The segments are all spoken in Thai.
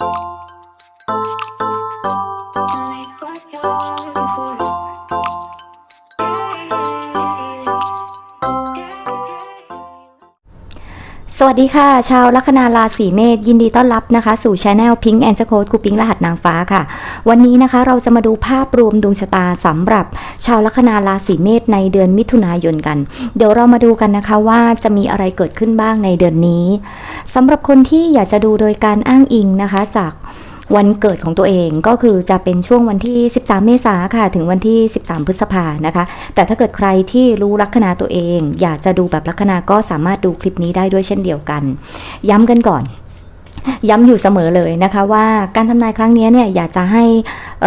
you สวัสดีค่ะ ชาวลัคนาราศีเมษยินดีต้อนรับนะคะ สู่ช anel Pink and Code คูปิงรหัสนางฟ้าค่ะ วันนี้นะคะเราจะมาดูภาพรวมดวงชะตาสำหรับ ชาวลัคนาราศีเมษในเดือนมิถุนายนกัน เดี๋ยวเรามาดูกันนะคะว่าจะมีอะไรเกิดขึ้นบ้างในเดือนนี้สำหรับคนที่อยากจะดูโดยการอ้างอิงนะคะจาก วันเกิดของตัวเองก็คือจะเป็นช่วงวันที่ 13 เมษาค่ะ ถึงวันที่ 13 พฤษภานะคะ แต่ถ้าเกิดใครที่รู้ลัคนาตัวเอง อยากจะดูแบบลัคนาก็สามารถดูคลิปนี้ได้ด้วยเช่นเดียวกัน ย้ำกันก่อน ย้ำอยู่เสมอเลยนะคะ ว่าการทำนายครั้งนี้เนี่ยอยากจะให้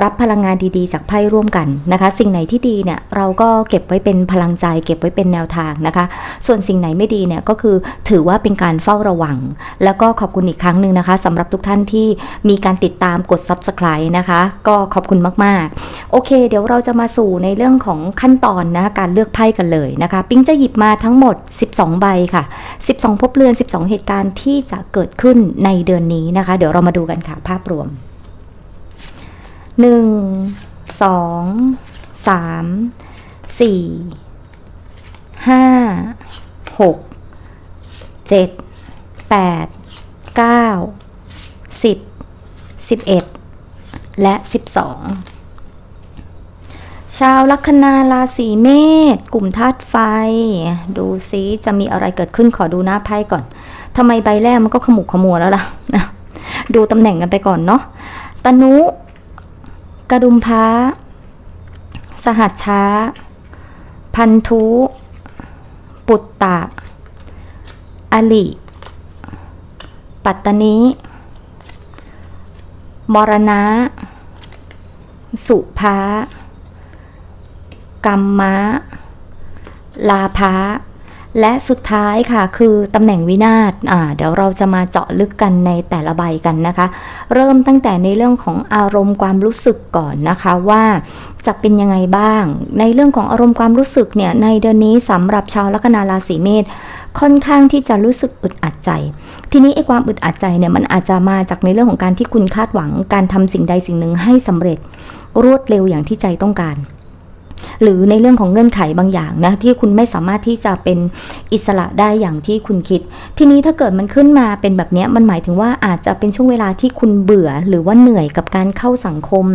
รับพลังงานดีๆ จากไพ่ร่วมกันนะคะ สิ่งไหนที่ดีเนี่ยเราก็เก็บไว้เป็นพลังใจ เก็บไว้เป็นแนวทางนะคะ ส่วนสิ่งไหนไม่ดีเนี่ยก็คือถือว่าเป็นการเฝ้าระวัง แล้วก็ขอบคุณอีกครั้งหนึ่งนะคะสำหรับทุกท่านที่มีการติดตามกด subscribe นะคะ ก็ขอบคุณมากๆ โอเค เดี๋ยวเราจะมาสู่ในเรื่องของขั้นตอนนะการเลือกไพ่กันเลยนะคะ ปิ๊งจะหยิบมาทั้งหมด 12 ใบค่ะ 12 พบเรือน 12 เหตุการณ์ที่จะเกิดขึ้นในเดือนนี้นะคะ เดี๋ยวเรามาดูกันค่ะภาพรวม 1 2 3 4 5 6 7 8 9 10 11 และ 12ชาวลัคนาราศีเมษกลุ่มธาตุไฟ ดูซิจะมีอะไรเกิดขึ้นขอดูหน้าไพ่ก่อน ทำไมใบแรกมันก็ขมุกขมัวแล้วล่ะนะดูตำแหน่งกันไปก่อนเนาะตนุกระดุมพ้าสหัสช้า พันธุ ปุตตะ อลิ ปัตตนิมรณะ สุภากัมมะ ลาภะ และสุดท้ายค่ะคือตำแหน่งวินาศอ่าเดี๋ยวเราจะมาเจาะลึกกันในแต่ละใบกันนะคะ เริ่มตั้งแต่ในเรื่องของอารมณ์ความรู้สึกก่อนนะคะว่าจะเป็นยังไงบ้าง ในเรื่องของอารมณ์ความรู้สึกเนี่ยในเดือนนี้สำหรับชาวลัคนาราศีเมษค่อนข้างที่จะรู้สึกอึดอัดใจ ทีนี้ไอ้ความอึดอัดใจเนี่ยมันอาจจะมาจากในเรื่องของการที่คุณคาดหวังการทำสิ่งใดสิ่งหนึ่งให้สำเร็จรวดเร็วอย่างที่ใจต้องการ หรือในเรื่องของเงื่อนไขบางอย่างนะที่คุณไม่สามารถที่จะเป็นอิสระได้อย่างที่คุณคิด ทีนี้ถ้าเกิดมันขึ้นมาเป็นแบบนี้มันหมายถึงว่าอาจจะเป็นช่วงเวลาที่คุณเบื่อ หรือว่าเหนื่อยกับการเข้าสังคม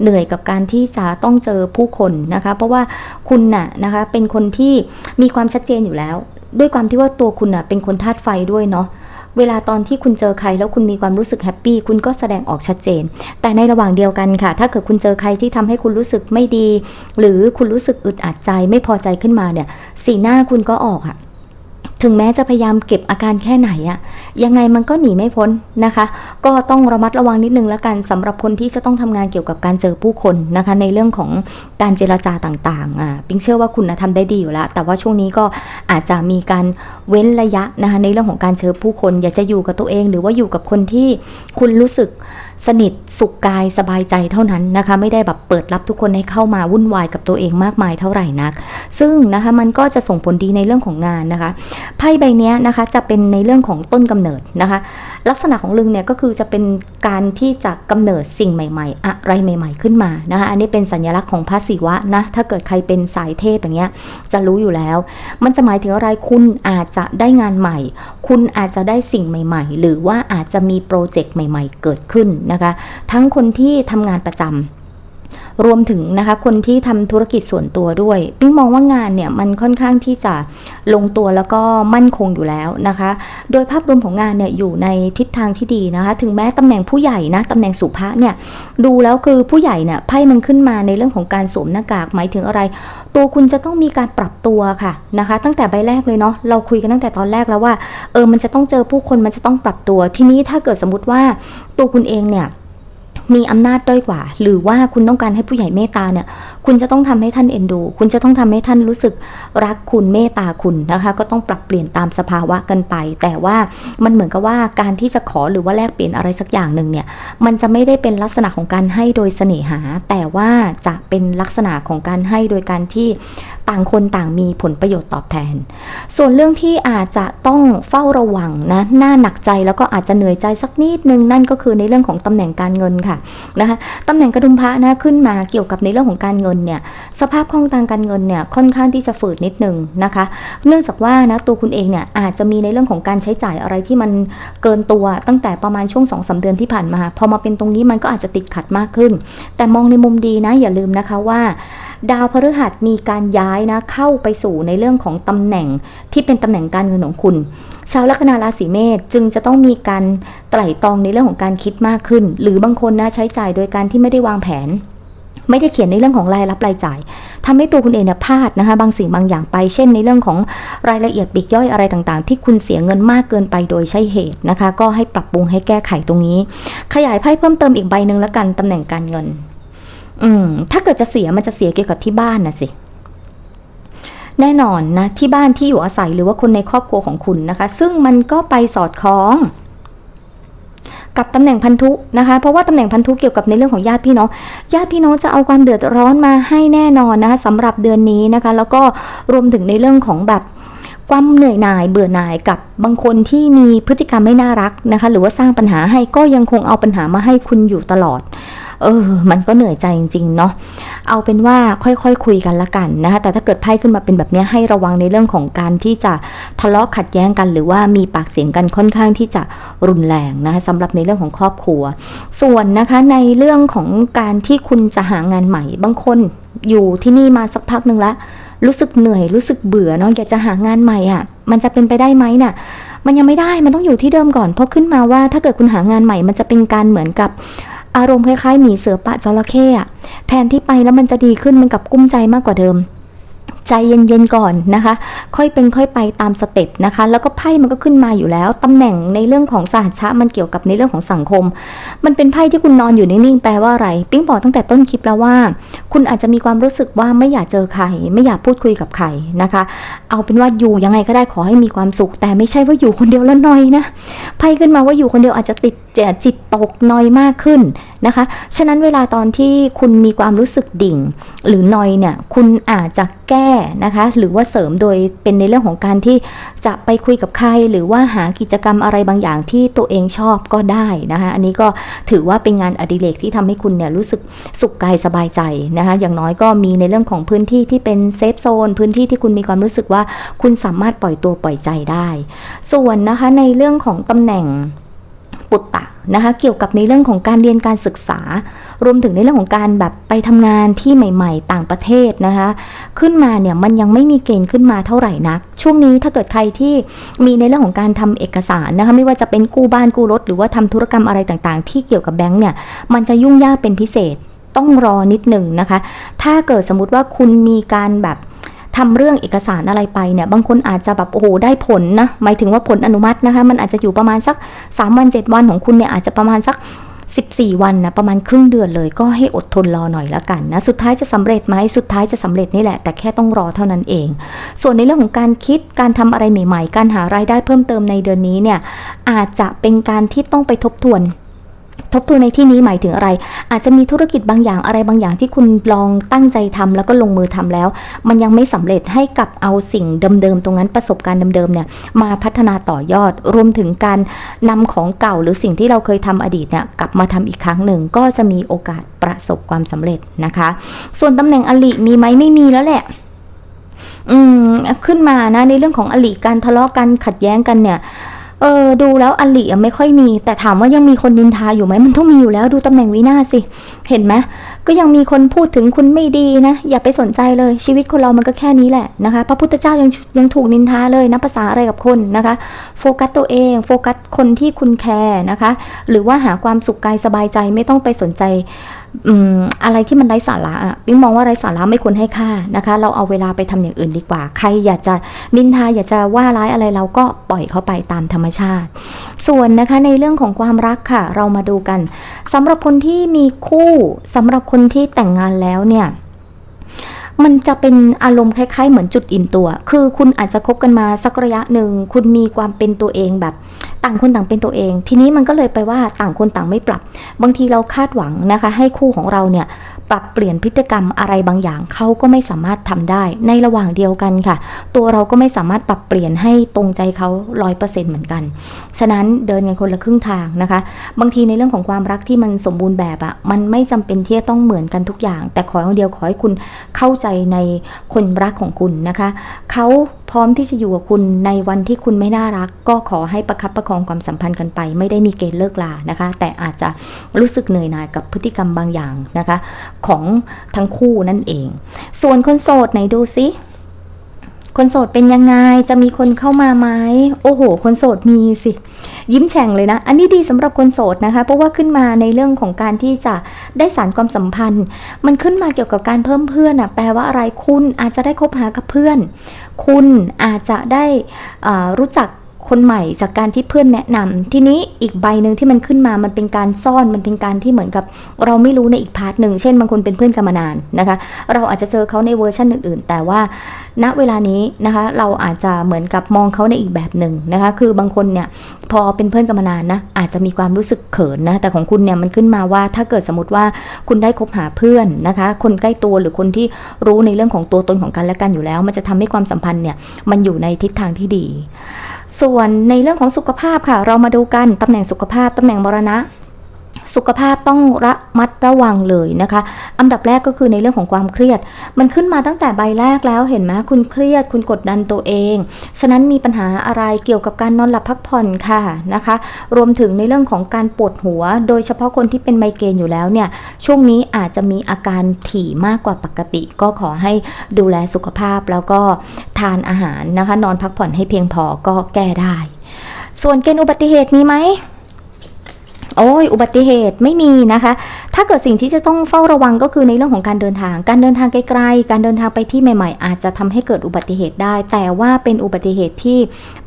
เหนื่อยกับการที่จะต้องเจอผู้คนนะคะ เพราะว่าคุณน่ะนะคะเป็นคนที่มีความชัดเจนอยู่แล้ว ด้วยความที่ว่าตัวคุณน่ะเป็นคนธาตุไฟด้วยเนาะ เวลาตอนที่คุณเจอใครแล้วคุณมีความรู้สึกแฮปปี้คุณก็แสดงออกชัดเจน แต่ในระหว่างเดียวกันค่ะ ถ้าเกิดคุณเจอใครที่ทำให้คุณรู้สึกไม่ดี หรือคุณรู้สึกอึดอัดใจไม่พอใจขึ้นมาเนี่ย สีหน้าคุณก็ออกอะ ถึงแม้จะพยายามเก็บอาการแค่ไหนอะยังไงมันก็หนีไม่พ้นนะคะ ก็ต้องระมัดระวังนิดนึงแล้วกันสำหรับคนที่จะต้องทำงานเกี่ยวกับการเจอผู้คนนะคะ ในเรื่องของการเจรจาต่างๆอ่าปิงเชื่อว่าคุณนะทำได้ดีอยู่แล้ว แต่ว่าช่วงนี้ก็อาจจะมีการเว้นระยะนะคะในเรื่องของการเจอผู้คน อยากจะอยู่กับตัวเอง หรือว่าอยู่กับคนที่คุณรู้สึก สนิทสุขกายสบายใจเท่านั้นนะคะ ไม่ได้แบบเปิดรับทุกคนให้เข้ามาวุ่นวายกับตัวเองมากมายเท่าไหร่นัก ซึ่งนะคะมันก็จะส่งผลดีในเรื่องของงานนะคะไพ่ใบนี้นะคะจะเป็นในเรื่องของต้นกำเนิดนะคะ ลักษณะของลึงเนี่ยก็คือจะเป็นการที่จะกำเนิดสิ่งใหม่ ๆ อะไรใหม่ ๆขึ้นมานะคะอันนี้เป็นสัญลักษณ์ของพระศิวะนะถ้าเกิดใครเป็นสายเทพอย่างเงี้ยจะรู้อยู่แล้ว มันจะหมายถึงอะไรคุณอาจจะได้งานใหม่ คุณอาจจะได้สิ่งใหม่ ๆ หรือว่าอาจจะมีโปรเจกต์ใหม่ ๆ เกิดขึ้นนะคะ ทั้งคนที่ทำงานประจำ รวมถึงนะคะคนที่ทำธุรกิจส่วนตัวด้วยปิ๊งมองว่างานเนี่ยมันค่อนข้างที่จะลงตัวแล้วก็มั่นคงอยู่แล้วนะคะ โดยภาพรวมของงานเนี่ยอยู่ในทิศทางที่ดีนะคะ ถึงแม้ตำแหน่งผู้ใหญ่นะตำแหน่งสุภาเนี่ยดูแล้วคือผู้ใหญ่เนี่ยไพ่มันขึ้นมาในเรื่องของการสวมหน้ากากหมายถึงอะไร ตัวคุณจะต้องมีการปรับตัวค่ะนะคะ ตั้งแต่ใบแรกเลยเนาะเราคุยกันตั้งแต่ตอนแรกแล้วว่าเออมันจะต้องเจอผู้คนมันจะต้องปรับตัว ทีนี้ถ้าเกิดสมมติว่าตัวคุณเองเนี่ย มีอำนาจด้อยกว่า หรือว่าคุณต้องการให้ผู้ใหญ่เมตตาเนี่ย คุณจะต้องทำให้ท่านเอ็นดู คุณจะต้องทำให้ท่านรู้สึกรักคุณเมตตาคุณนะคะ ก็ต้องปรับเปลี่ยนตามสภาวะกันไป แต่ว่ามันเหมือนกับว่าการที่จะขอหรือว่าแลกเปลี่ยนอะไรสักอย่างหนึ่งเนี่ย มันจะไม่ได้เป็นลักษณะของการให้โดยเสน่หา แต่ว่าจะเป็นลักษณะของการให้โดยการที่ต่างคนต่างมีผลประโยชน์ตอบแทน ส่วนเรื่องที่อาจจะต้องเฝ้าระวังนะน่าหนักใจแล้วก็อาจจะเหนื่อยใจสักนิดนึงนั่นก็คือในเรื่องของตำแหน่งการเงินค่ะนะคะตำแหน่งกระดุมพระนะขึ้นมาเกี่ยวกับในเรื่องของการเงินเนี่ยสภาพคล่องทางการเงินเนี่ยค่อนข้างที่จะฝืดนิดนึงนะคะ เนื่องจากว่านะตัวคุณเองเนี่ยอาจจะมีในเรื่องของการใช้จ่ายอะไรที่มันเกินตัวตั้งแต่ประมาณช่วง2อสเดือนที่ผ่านมา พอมาเป็นตรงนี้มันก็อาจจะติดขัดมากขึ้น แต่มองในมุมดีนะอย่าลืมนะคะว่า ดาวพฤหัสมีการย้ายนะเข้าไปสู่ในเรื่องของตำแหน่งที่เป็นตำแหน่งการเงินของคุณ ชาวลัคนาราศีเมษจึงจะต้องมีการไตร่ตรองในเรื่องของการคิดมากขึ้น หรือบางคนนะใช้จ่ายโดยการที่ไม่ได้วางแผนไม่ได้เขียนในเรื่องของรายรับรายจ่ายทำให้ตัวคุณเองเนี่ยพลาดนะคะบางสิ่งบางอย่างไป เช่นในเรื่องของรายละเอียดปีกย่อยอะไรต่างๆ ที่คุณเสียเงินมากเกินไปโดยใช่เหตุนะคะ ก็ให้ปรับปรุงให้แก้ไขตรงนี้ ขยายไพ่เพิ่มเติมอีกใบหนึ่งแล้วกันตำแหน่งการเงิน อืมถ้าเกิดจะเสียมันจะเสียเกี่ยวกับที่บ้านนะสิ แน่นอนนะ ที่บ้านที่อยู่อาศัยหรือว่าคนในครอบครัวของคุณนะคะ ซึ่งมันก็ไปสอดคล้อง กับตำแหน่งพันธุนะคะ เพราะว่าตำแหน่งพันธุเกี่ยวกับในเรื่องของญาติพี่น้อง ญาติพี่น้องจะเอาความเดือดร้อนมาให้แน่นอนนะคะสำหรับเดือนนี้นะคะ แล้วก็รวมถึงในเรื่องของแบบความเหนื่อยหน่ายเบื่อหน่ายกับบางคนที่มีพฤติกรรมไม่น่ารักนะคะ หรือว่าสร้างปัญหาให้ก็ยังคงเอาปัญหามาให้คุณอยู่ตลอด เออ มันก็เหนื่อยใจจริงๆเนาะเอาเป็นว่าค่อยๆคคุยกันละกันนะคะแต่ถ้าเกิดไพ่ขึ้นมาเป็นแบบนี้ให้ระวังในเรื่องของการที่จะทะเลาะขัดแย้งกัน หรือว่ามีปากเสียงกันค่อนข้างที่จะรุนแรงนะคะสำหรับในเรื่องของครอบครัว ส่วนนะคะในเรื่องของการที่คุณจะหางานใหม่บางคนอยู่ที่นี่มาสักพักหนึ่งละรู้สึกเหนื่อยรู้สึกเบื่อเนาะอยากจะหางานใหม่อะ่ะ มันจะเป็นไปได้ไหมน่ะ มันยังไม่ได้มันต้องอยู่ที่เดิมก่อนเพราะขึ้นมาว่าถ้าเกิดคุณหางานใหม่ มันจะเป็นการเหมือนกับ อารมณ์คล้ายๆหมีเสือปะจระเข้อะแทนที่ไปแล้วมันจะดีขึ้นมันกลับกุ้มใจมากกว่าเดิมใจเย็นๆก่อนนะคะ ค่อยเป็นค่อยไปตามสเต็ปนะคะ แล้วก็ไพ่มันก็ขึ้นมาอยู่แล้ว ตำแหน่งในเรื่องของสหัชะมันเกี่ยวกับในเรื่องของสังคม มันเป็นไพ่ที่คุณนอนอยู่นิ่งๆแปลว่าอะไร ปิ๊งบอกตั้งแต่ต้นคลิปแล้วว่า คุณอาจจะมีความรู้สึกว่าไม่อยากเจอใคร ไม่อยากพูดคุยกับใครนะคะ เอาเป็นว่าอยู่ยังไงก็ได้ขอให้มีความสุข แต่ไม่ใช่ว่าอยู่คนเดียวแล้วนอยนะไพ่ขึ้นมาว่าอยู่คนเดียวอาจจะติดจิตตกนอยมากขึ้นนะคะ ฉะนั้นเวลาตอนที่คุณมีความรู้สึกดิ่ง หรือนอยเนี่ยคุณอาจจะแก้นะคะหรือว่าเสริมโดยเป็นในเรื่องของการที่จะไปคุยกับใคร หรือว่าหากิจกรรมอะไรบางอย่างที่ตัวเองชอบก็ได้นะคะอันนี้ก็ถือว่าเป็นงานอดิเรกที่ทำให้คุณเนี่ยรู้สึกสุขกายสบายใจนะคะอย่างน้อยก็มีในเรื่องของพื้นที่ที่เป็นเซฟโซนพื้นที่ที่คุณมีความรู้สึกว่าคุณสามารถปล่อยตัวปล่อยใจได้ ส่วนนะคะในเรื่องของตำแหน่งปุตตะ นะคะเกี่ยวกับในเรื่องของการเรียนการศึกษา รวมถึงในเรื่องของการแบบไปทำงานที่ใหม่ ๆ ต่างประเทศนะคะขึ้นมาเนี่ยมันยังไม่มีเกณฑ์ขึ้นมาเท่าไหร่นัก ช่วงนี้ถ้าเกิดใครที่มีในเรื่องของการทำเอกสารนะคะไม่ว่าจะเป็นกู้บ้านกู้รถ หรือว่าทำธุรกรรมอะไรต่างๆ ที่เกี่ยวกับแบงก์เนี่ยมันจะยุ่งยากเป็นพิเศษต้องรอนิดหนึ่งนะคะ ถ้าเกิดสมมติว่าคุณมีการแบบ ทำเรื่องเอกสารอะไรไปเนี่ยบางคนอาจจะแบบโอ้โหได้ผลนะหมายถึงว่าผลอนุมัตินะคะมันอาจจะอยู่ประมาณสัก 3 วัน 7 วันของคุณเนี่ยอาจจะประมาณสัก14 วันนะประมาณครึ่งเดือนเลยก็ให้อดทนรอหน่อยละกันนะสุดท้ายจะสำเร็จไหมสุดท้ายจะสำเร็จนี่แหละ แต่แค่ต้องรอเท่านั้นเอง ส่วนในเรื่องของการคิดการทำอะไรใหม่ ๆ การหารายได้เพิ่มเติมในเดือนนี้เนี่ยอาจจะเป็นการที่ต้องไปทบทวน ทบทวนในที่นี้หมายถึงอะไร อาจจะมีธุรกิจบางอย่างอะไรบางอย่างที่คุณลองตั้งใจทำแล้วก็ลงมือทำแล้ว มันยังไม่สำเร็จให้กับเอาสิ่งเดิมๆตรงนั้นประสบการณ์เดิมๆเนี่ยมาพัฒนาต่อยอด รวมถึงการนำของเก่าหรือสิ่งที่เราเคยทำอดีตเนี่ยกลับมาทำอีกครั้งหนึ่งก็จะมีโอกาสประสบความสำเร็จนะคะ ส่วนตำแหน่งอลิมีไหมไม่มีแล้วแหละอืมขึ้นมานะในเรื่องของอลิการทะเลาะกันขัดแย้งกันเนี่ย เออดูแล้วอลิไม่ค่อยมี แต่ถามว่ายังมีคนนินทาอยู่ไหมมันต้องมีอยู่แล้วดูตำแหน่งวินาสิ เห็นไหมก็ยังมีคนพูดถึงคุณไม่ดีนะ อย่าไปสนใจเลยชีวิตคนเรามันก็แค่นี้แหละนะคะ พระพุทธเจ้ายังยังถูกนินทาเลยนะภาษาอะไรกับคนนะคะ โฟกัสตัวเองโฟกัสคนที่คุณแคร์นะคะ หรือว่าหาความสุขกายสบายใจไม่ต้องไปสนใจอะไรที่มันไร้สาระอะปิ๊งมองว่าไร้สาระไม่ควรให้ค่านะคะ เราเอาเวลาไปทำอย่างอื่นดีกว่า ใครอยากจะนินทาอยากจะว่าร้ายอะไรเราก็ปล่อยเขาไปตามธรรมชาติ ส่วนนะคะในเรื่องของความรักค่ะ เรามาดูกันสำหรับคนที่มีคู่สำหรับคนที่แต่งงานแล้วเนี่ยมันจะเป็นอารมณ์คล้ายๆ เหมือนจุดอิ่มตัว คือคุณอาจจะคบกันมาสักระยะหนึ่ง คุณมีความเป็นตัวเองแบบต่างคนต่างเป็นตัวเอง ทีนี้มันก็เลยไปว่าต่างคนต่างไม่ปรับ บางทีเราคาดหวังนะคะ ให้คู่ของเราเนี่ย ปรับเปลี่ยนพฤติกรรมอะไรบางอย่างเขาก็ไม่สามารถทำได้ ในระหว่างเดียวกันค่ะ ตัวเราก็ไม่สามารถปรับเปลี่ยนให้ตรงใจเขาร้อยเปอร์เซ็นต์เหมือนกัน ฉะนั้นเดินกันคนละครึ่งทางนะคะ บางทีในเรื่องของความรักที่มันสมบูรณ์แบบอะมันไม่จำเป็นที่จะต้องเหมือนกันทุกอย่าง แต่ขออย่างเดียวขอให้คุณเข้าใจในคนรักของคุณนะคะเขา พร้อมที่จะอยู่กับคุณในวันที่คุณไม่น่ารัก ก็ขอให้ประคับประคองความสัมพันธ์กันไป ไม่ได้มีเกณฑ์เลิกลานะคะ แต่อาจจะรู้สึกเหนื่อยหน่ายกับพฤติกรรมบางอย่างนะคะ ของทั้งคู่นั่นเอง ส่วนคนโสดไหนดูซิคนโสดเป็นยังไง จะมีคนเข้ามาไหม โอ้โห คนโสดมีสิ ยิ้มแฉ่งเลยนะ อันนี้ดีสำหรับคนโสดนะคะ เพราะว่าขึ้นมาในเรื่องของการที่จะได้สารความสัมพันธ์ มันขึ้นมาเกี่ยวกับการเพิ่มเพื่อนอะแปลว่าอะไรคุณอาจจะได้คบหากับเพื่อน คุณอาจจะได้รู้จัก คนใหม่จากการที่เพื่อนแนะนำทีนี้อีกใบหนึ่งที่มันขึ้นมามันเป็นการซ่อนมันเป็นการที่เหมือนกับ เราไม่รู้ในอีกพาร์ทหนึ่งเช่นบางคนเป็นเพื่อนกันมานานนะคะ เราอาจจะเจอเขาในเวอร์ชันอื่น ๆ แต่ว่าณเวลานี้นะคะเราอาจจะเหมือนกับมองเขาในอีกแบบหนึ่งนะคะ คือบางคนเนี่ยพอเป็นเพื่อนกันมานานนะอาจจะมีความรู้สึกเขินนะแต่ของคุณเนี่ยมันขึ้นมาว่าถ้าเกิดสมมติว่าคุณได้คบหาเพื่อนนะคะ คนใกล้ตัวหรือคนที่รู้ในเรื่องของตัวตนของกันและกันอยู่แล้ว มันจะทำให้ความสัมพันธ์เนี่ยมันอยู่ในทิศทางที่ดี ส่วนในเรื่องของสุขภาพค่ะ เรามาดูกันตำแหน่งสุขภาพตำแหน่งมรณะ สุขภาพต้องระมัดระวังเลยนะคะ อันดับแรกก็คือในเรื่องของความเครียด มันขึ้นมาตั้งแต่ใบแรกแล้วเห็นไหมคุณเครียด คุณกดดันตัวเอง ฉะนั้นมีปัญหาอะไรเกี่ยวกับการนอนหลับพักผ่อนค่ะนะคะ รวมถึงในเรื่องของการปวดหัว โดยเฉพาะคนที่เป็นไมเกรนอยู่แล้วเนี่ย ช่วงนี้อาจจะมีอาการถี่มากกว่าปกติ ก็ขอให้ดูแลสุขภาพแล้วก็ทานอาหารนะคะ นอนพักผ่อนให้เพียงพอก็แก้ได้ ส่วนเกณฑ์อุบัติเหตุมีไหม โอ้ยอุบัติเหตุไม่มีนะคะ ถ้าเกิดสิ่งที่จะต้องเฝ้าระวังก็คือในเรื่องของการเดินทาง การเดินทางไกลๆ การเดินทางไปที่ใหม่ ๆ อาจจะทำให้เกิดอุบัติเหตุได้ แต่ว่าเป็นอุบัติเหตุที่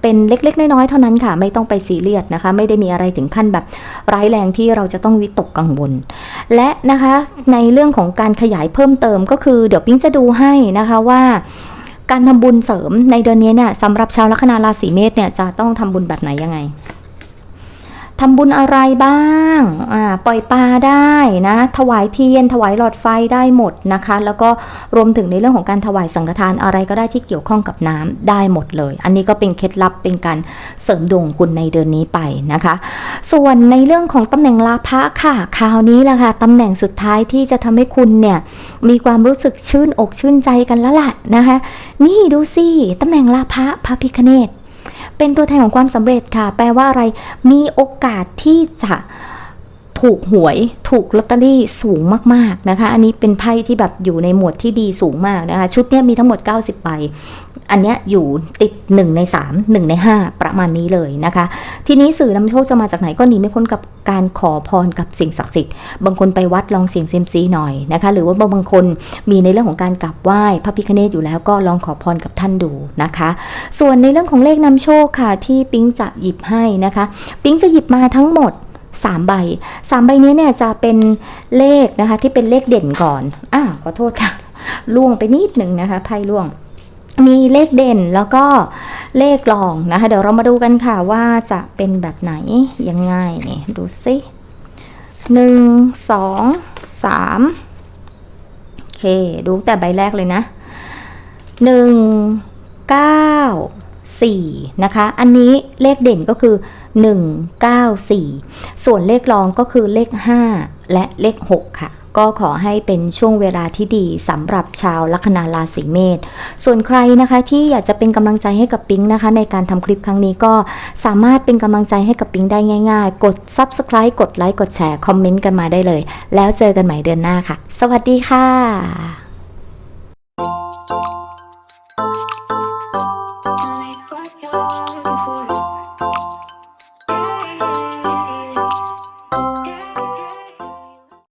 เป็นเล็กๆ น้อยๆ เท่านั้นค่ะ ไม่ต้องไปซีเรียสนะคะ ไม่ได้มีอะไรถึงขั้นแบบร้ายแรงที่เราจะต้องวิตกกังวล และนะคะในเรื่องของการขยายเพิ่มเติมก็คือเดี๋ยวปิ๊งจะดูให้นะคะว่าการทำบุญเสริมในเดือนนี้เนี่ยสำหรับชาวลัคนาราศีเมษเนี่ยจะต้องทำบุญแบบไหนยังไง ทำบุญอะไรบ้างอ่าปล่อยปลาได้นะ ถวายเทียน ถวายหลอดไฟได้หมดนะคะ แล้วก็รวมถึงในเรื่องของการถวายสังฆทานอะไรก็ได้ที่เกี่ยวข้องกับน้ำได้หมดเลย อันนี้ก็เป็นเคล็ดลับเป็นการเสริมดวงคุณในเดือนนี้ไปนะคะ ส่วนในเรื่องของตำแหน่งลาภะค่ะ คราวนี้แหละค่ะตำแหน่งสุดท้ายที่จะทำให้คุณเนี่ยมีความรู้สึกชื่นอกชื่นใจกันแล้วล่ะนะคะ นี่ดูสิตำแหน่งลาภะพระพิคเนต เป็นตัวแทนของความสำเร็จค่ะ แปลว่าอะไร มีโอกาสที่จะ ถูกหวยถูกลอตเตอรี่สูงมากๆนะคะ อันนี้เป็นไพ่ที่แบบอยู่ในหมวดที่ดีสูงมากนะคะ ชุดนี้มีทั้งหมด 90ใบอันนี้อยู่ติด 1 ใน 3 1 ใน 5 ประมาณนี้เลยนะคะ ทีนี้สื่อนำโชคจะมาจากไหนก็หนีไม่พ้นกับการขอพรกับสิ่งศักดิ์สิทธิ์ บางคนไปวัดลองเสี่ยงเซยมซีหน่อยนะคะ หรือว่าบางคนมีในเรื่องของการกราบไหว้พระพิฆเนศอยู่แล้วก็ลองขอพรกับท่านดูนะคะ ส่วนในเรื่องของเลขนำโชคค่ะที่ปิ๊งจะหยิบให้นะคะ ปิ๊งจะหยิบมาทั้งหมด 3 ใบ 3 ใบนี้เนี่ยจะเป็นเลขนะคะที่เป็นเลขเด่นก่อนอ้าวขอโทษค่ะล่วงไปนิดหนึ่งนะคะไพ่ล่วง มีเลขเด่นแล้วก็เลขรองนะคะเดี๋ยวเรามาดูกันค่ะว่าจะเป็นแบบไหนยังไงนี่ดูสิหนึ่งสองสามโอเค ดูแต่ใบแรกเลยนะหนึ่งเก้า สี่นะคะ อันนี้เลขเด่นก็คือ 194 ส่วนเลขรองก็คือเลข 5 และเลข 6 ค่ะ ก็ขอให้เป็นช่วงเวลาที่ดีสำหรับชาวลัคนาราศีเมษ ส่วนใครนะคะที่อยากจะเป็นกำลังใจให้กับปิ๊งนะคะ ในการทำคลิปครั้งนี้ก็สามารถเป็นกำลังใจให้กับปิ๊งได้ง่ายๆ กด Subscribe กดไลค์กดแชร์คอมเมนต์กันมาได้เลย แล้วเจอกันใหม่เดือนหน้าค่ะ สวัสดีค่ะ